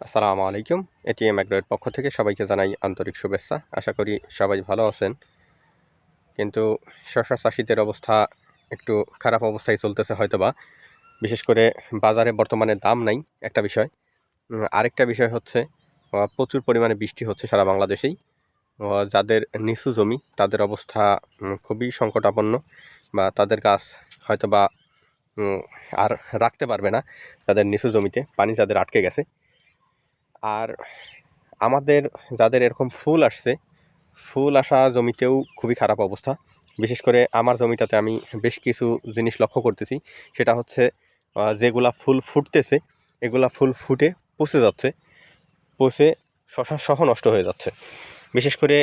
আসসালামু আলাইকুম। এটিএম অ্যাগ্রোয়ের পক্ষ থেকে সবাইকে জানাই আন্তরিক শুভেচ্ছা। আশা করি সবাই ভালো আছেন। কিন্তু শশা চাষিদের অবস্থা একটু খারাপ অবস্থায় চলতেছে হয়তোবা। বিশেষ করে বাজারে বর্তমানে দাম নাই, একটা বিষয়। আরেকটা বিষয় হচ্ছে প্রচুর পরিমাণে বৃষ্টি হচ্ছে সারা বাংলাদেশেই। যাদের নিচু জমি, তাদের অবস্থা খুবই সংকটাপন্ন বা তাদের গাছ হয়তোবা আর রাখতে পারবে না তাদের নিচু জমিতে। পানি যাদের আটকে গেছে আর আমাদের, যাদের এরকম ফুল আসছে, ফুল আসা জমিতেও খুবই খারাপ অবস্থা। বিশেষ করে আমার জমিটাতে আমি বেশ কিছু জিনিস লক্ষ্য করতেছি। সেটা হচ্ছে যেগুলা ফুল ফুটতেছে, এগুলা ফুল ফুটে পচে যাচ্ছে। পচে শশা সহ নষ্ট হয়ে যাচ্ছে। বিশেষ করে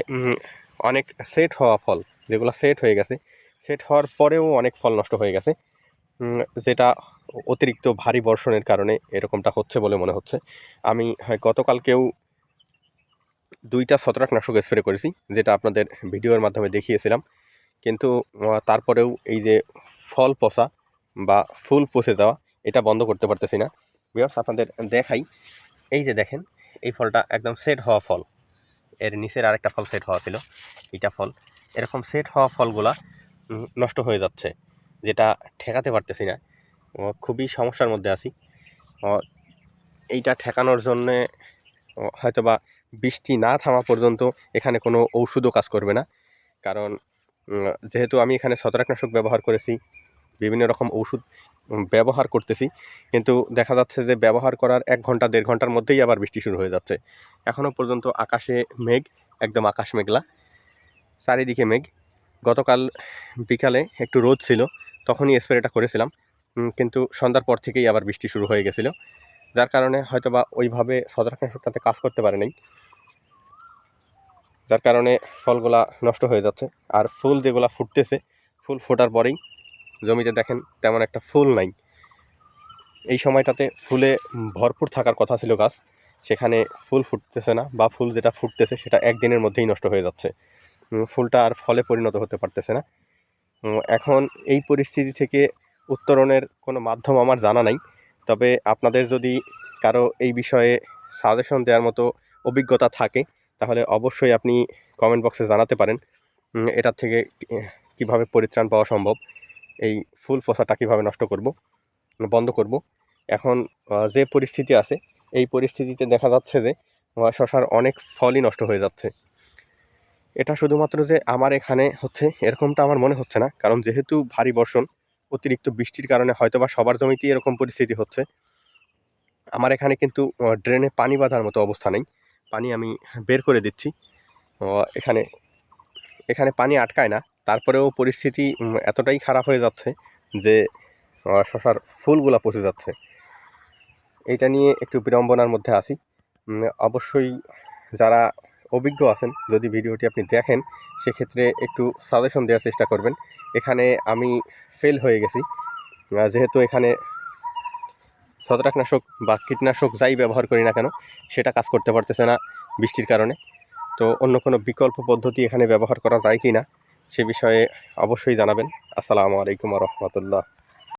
অনেক সেট হওয়া ফল, যেগুলো সেট হয়ে গেছে, সেট হওয়ার পরেও অনেক ফল নষ্ট হয়ে গেছে। যেটা অতিরিক্ত ভারী বর্ষণের কারণে এরকমটা হচ্ছে বলে মনে হচ্ছে। আমি, হয়, গতকালকেও দুইটা ছত্রাকনাশক স্প্রে করেছি, যেটা আপনাদের ভিডিওর মাধ্যমে দেখিয়েছিলাম। কিন্তু তারপরেও এই যে ফল পচা বা ফুল পচে যাওয়া, এটা বন্ধ করতে পারতেছি না। বিয়ার্স আপনাদের দেখাই। এই যে দেখেন, এই ফলটা একদম সেট হওয়া ফল। এর নিচের আরেকটা ফল সেট হওয়া ছিল, এটা ফল। এরকম সেট হওয়া ফলগুলা নষ্ট হয়ে যাচ্ছে। যেটা ঠেকাতে পারতেছি না। খুবই সমস্যার মধ্যে আছি। এইটা ঠেকানোর জন্যে হয়তোবা বৃষ্টি না থামা পর্যন্ত এখানে কোনো ঔষধও কাজ করবে না। কারণ যেহেতু আমি এখানে ছত্রাকনাশক ব্যবহার করেছি, বিভিন্ন রকম ওষুধ ব্যবহার করতেছি, কিন্তু দেখা যাচ্ছে যে ব্যবহার করার এক ঘণ্টা, দেড় ঘণ্টার মধ্যেই আবার বৃষ্টি শুরু হয়ে যাচ্ছে। এখনও পর্যন্ত আকাশে মেঘ, একদম আকাশ মেঘলা, চারিদিকে মেঘ। গতকাল বিকালে একটু রোদ ছিল তখনই স্প্রেটা করেছিলাম। কিন্তু সন্ধ্যার পর থেকেই আবার বৃষ্টি শুরু হয়ে গেছিল। যার কারণে হয়তো বা ওইভাবে ছত্রাকনাশকটাতে কাজ করতে পারে নাই। যার কারণে ফলগুলা নষ্ট হয়ে যাচ্ছে। আর ফুল যেগুলা ফুটতেছে, ফুল ফোটার পরেই জমিতে দেখেন তেমন একটা ফুল নাই। এই সময়টাতে ফুলে ভরপুর থাকার কথা ছিল গাছ। সেখানে ফুল ফুটতেছে না বা ফুল যেটা ফুটতেছে সেটা একদিনের মধ্যেই নষ্ট হয়ে যাচ্ছে। ফুলটা আর ফলে পরিণত হতে পারতেছে না। এখন এই পরিস্থিতি থেকে উত্তরণের কোনো মাধ্যম আমার জানা নাই। তবে আপনাদের যদি কারও এই বিষয়ে সাজেশন দেওয়ার মতো অভিজ্ঞতা থাকে, তাহলে অবশ্যই আপনি কমেন্ট বক্সে জানাতে পারেন। এটার থেকে কীভাবে পরিত্রাণ পাওয়া সম্ভব, এই ফুল পচাটা কীভাবে নষ্ট করব, বন্ধ করব। এখন যে পরিস্থিতি আছে, এই পরিস্থিতিতে দেখা যাচ্ছে যে শশার অনেক ফলই নষ্ট হয়ে যাচ্ছে। এটা শুধুমাত্র যে আমার এখানে হচ্ছে এরকমটা আমার মনে হচ্ছে না। কারণ যেহেতু ভারী বর্ষণ অতিরিক্ত বৃষ্টির কারণে হয়তোবা সবার জমিতেই এরকম পরিস্থিতি হচ্ছে। আমার এখানে কিন্তু ড্রেনে পানি বাঁধার মতো অবস্থা নেই। পানি আমি বের করে দিচ্ছি। এখানে এখানে পানি আটকায় না। তারপরেও পরিস্থিতি এতটাই খারাপ হয়ে যাচ্ছে যে শশার ফুলগুলা পচে যাচ্ছে। এটা নিয়ে একটু বিড়ম্বনার মধ্যে উম, অবশ্যই যারা অভিজ্ঞ আছেন, যদি ভিডিওটি আপনি দেখেন, সেক্ষেত্রে একটু সাজেশন দেওয়ার চেষ্টা করবেন। এখানে আমি ফেল হয়ে গেছি। যেহেতু এখানে ছত্রাকনাশক বা কীটনাশক যাই ব্যবহার করি না কেন, সেটা কাজ করতে পারতেছে না বৃষ্টির কারণে। তো অন্য কোনো বিকল্প পদ্ধতি এখানে ব্যবহার করা যায় কি না সে বিষয়ে অবশ্যই জানাবেন। আসসালামু আলাইকুম রহমতুল্লাহ।